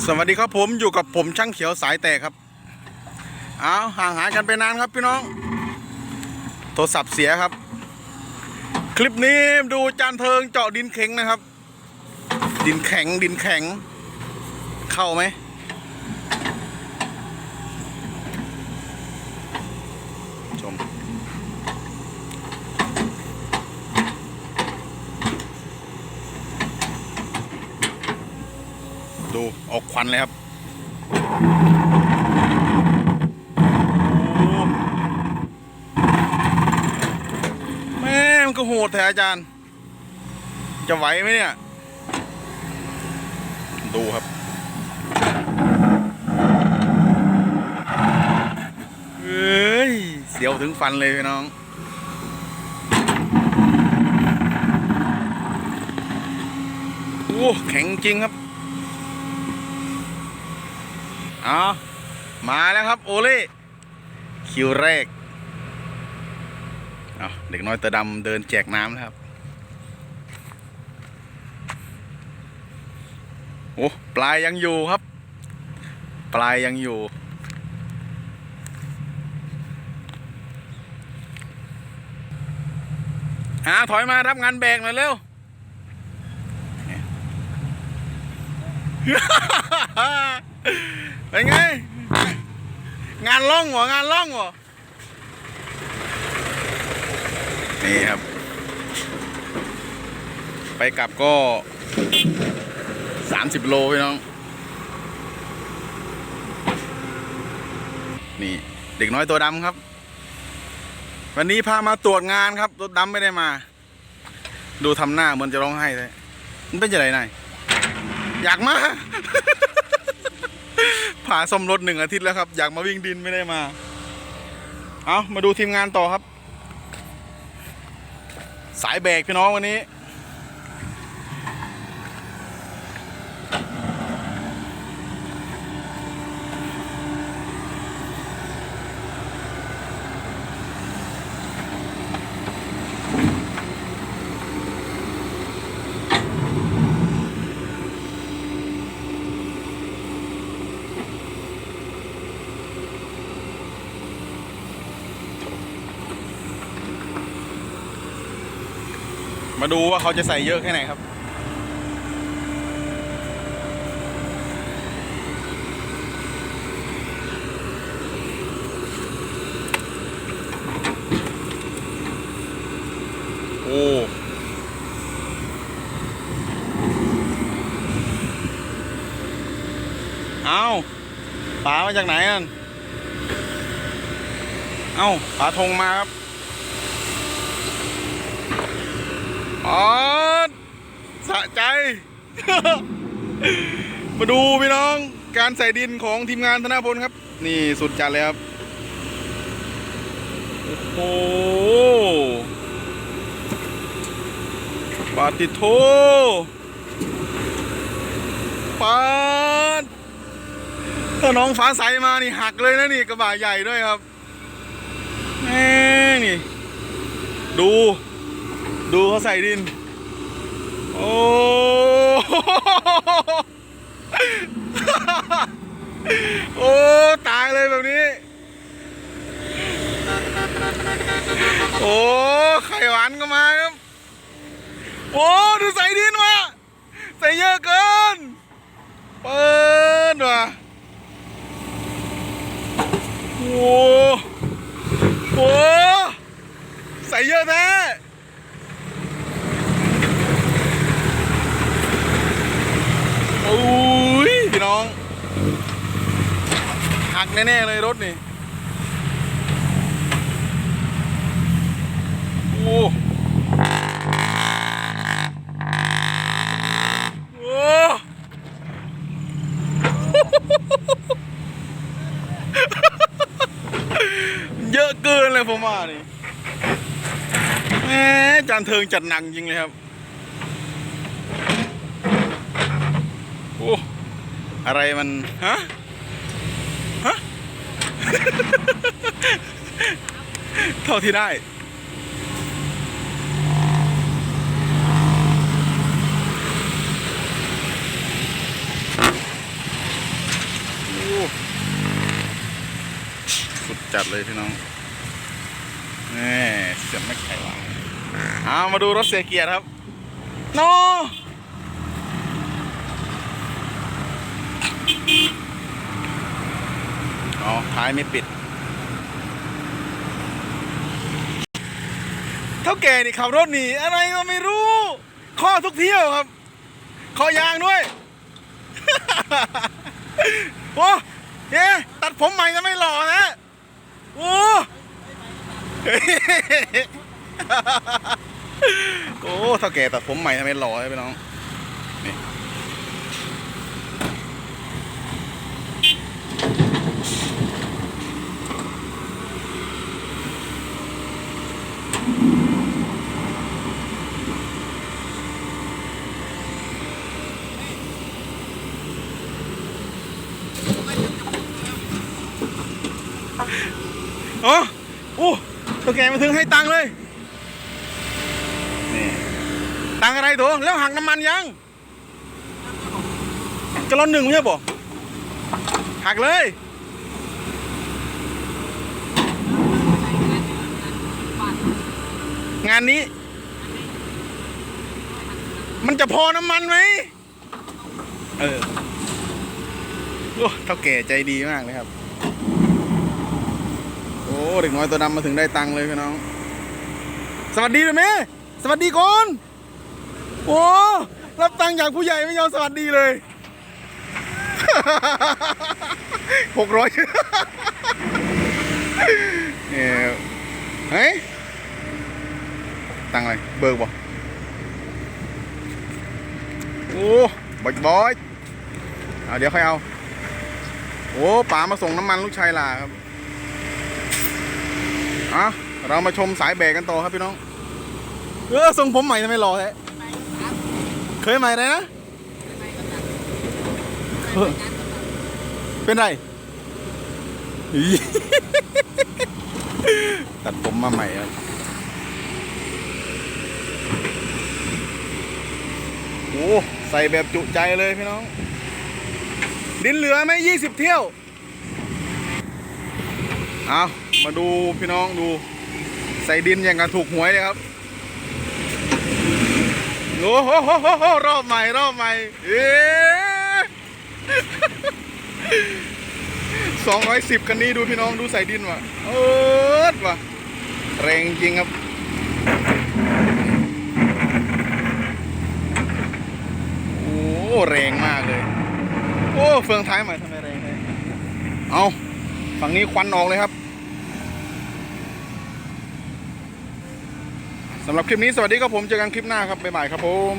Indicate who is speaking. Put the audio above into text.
Speaker 1: สวัสดีครับผมอยู่กับผมช่างเขียวสายแตกครับ เอาห่างหายกันไปนานครับพี่น้อง โทรศัพท์เสียครับ คลิปนี้ดูจานเทิงเจาะดินเข็งนะครับ ดินแข็งดินแข็ง เข้าไหม ดูออกควันเลยครับแม่มันก็โหดแท้อาจารย์ จะไหวไหมเนี่ย ดูครับเฮ้ย เสียวถึงฟันเลยพี่น้องโอ้แข็งจริงครับ เอามาแล้วครับ โอเล่คิวแรกเอาเด็กน้อยตาดำเดินแจกน้ำนะครับ โอ้ปลายยังอยู่ครับ ปลายยังอยู่หาถอยมารับงานแบกหน่อยเร็ว เป็นไง งานล่องเหรองานล่องเหรอนี่ครับ ไปกลับก็30โลพี่น้อง นี่เด็กน้อยตัวดำครับ วันนี้พามาตรวจงานครับ ตัวดำไม่ได้มา ดูทำหน้าเหมือนจะร้องไห้เลยมันเป็นยังไงนายอยากมา ผ่าซ่อมรถหนึ่งอาทิตย์แล้วครับ อยากมาวิ่งดินไม่ได้มา เอามาดูทีมงานต่อครับ สายแบกพี่น้องวันนี้ มาดูว่าเขาจะใส่เยอะแค่ไหนครับ โอ้เอาปลามาจากไหนนั่น เอาปลาทงมาครับ อ๋อสะใจ มาดูพี่น้องการใส่ดินของทีมงานธนาพลครับ นี่สุดจัดเลยครับ โอ้โหปาติโทปาดถ้าน้องฟ้าใสมานี่หักเลยนะนี่กระบะใหญ่ด้วยครับแม่นี่ ดู ดูเขาใส่ดิน โอ้โอ้ ตายเลยแบบนี้ โอ้ ไข่หวานก็มาครับ โอ้ ดูใส่ดินมาใส่เยอะเกิน เปิดว่ะโอ้โหใส่เยอะแท้ อุ้ยพี่น้อง หักแน่ ๆ เลยรถนี่โอ้โหเยอะเกินเลยผมว่านี่แหมจานเทิงจัดหนักจริงเลยครับ อะไรมัน ฮะ ฮะ เท่าที่ได้ สุดจัดเลยพี่น้องนี่เสียงไม่ไขว่ะเอามาดูรถเสียเกียร์ครับ โน no! อ๋อท้ายไม่ปิด เท่าแก่นี่ขับรถหนีอะไรก็ไม่รู้ ข้อทุกเที่ยวครับ ข้อยางด้วย โอ้เอ๊ตัดผมใหม่จะไม่หล่อนะ โอ้โอ้เท่าแก่ตัดผมใหม่ทำไมหล่อเลยพี่น้อง นี่ อ๋อโอ้เท่าแกมาถึงให้ตังค์เลยตังอะไรโถแล้วหักน้ำมันยังกะลอนหนึ่งไม่ใช่ปะหักเลย งานนี้ มันจะพอน้ำมันไหมเออโอ้เท่าแก่ใจดีมากเลยครับ อ้เด็กน้อยตัวดำมาถึงได้ตังค์เลยพี่น้อง สวัสดีเลยแม่สวัสดีก่อนโอ้รับตังค์จากผู้ใหญ่ไม่ยอมสวัสดีเลยหกร้อยเนี่ยเฮ้ยตังค์อะไร เบิกบ่โอ้บอยบอยเอาเดี๋ยวค่อยเอา โอ้ป๋ามาส่งน้ำมันลูกชายลาครับ อะเรามาชมสายแบกกันต่อครับพี่น้อง เออทรงผมใหม่ทำไมหล่อแท้เคยใหม่เลยนะ เป็นไร ตัดผมมาใหม่ครับโอ้ใส่แบบจุใจเลยพี่น้อง ดินเหลือไหมยี่สิบเที่ยว เอามาดูพี่น้องดู ใส่ดินอย่างกับถูกหวยเลยครับโอ้โหรอบใหม่รอบใหม่เอ๊สองร้อยสิบคันนี้ดูพี่น้องดูใส่ดินว่ะเอิดว่ะแรงจริงครับโอ้แรงมากเลย โอ้เฟืองท้ายใหม่ทำไมแรงเลยเอาฝั่งนี้ควันออกเลยครับ สำหรับคลิปนี้สวัสดีครับผม เจอกันคลิปหน้าครับ บ๊ายบายครับผม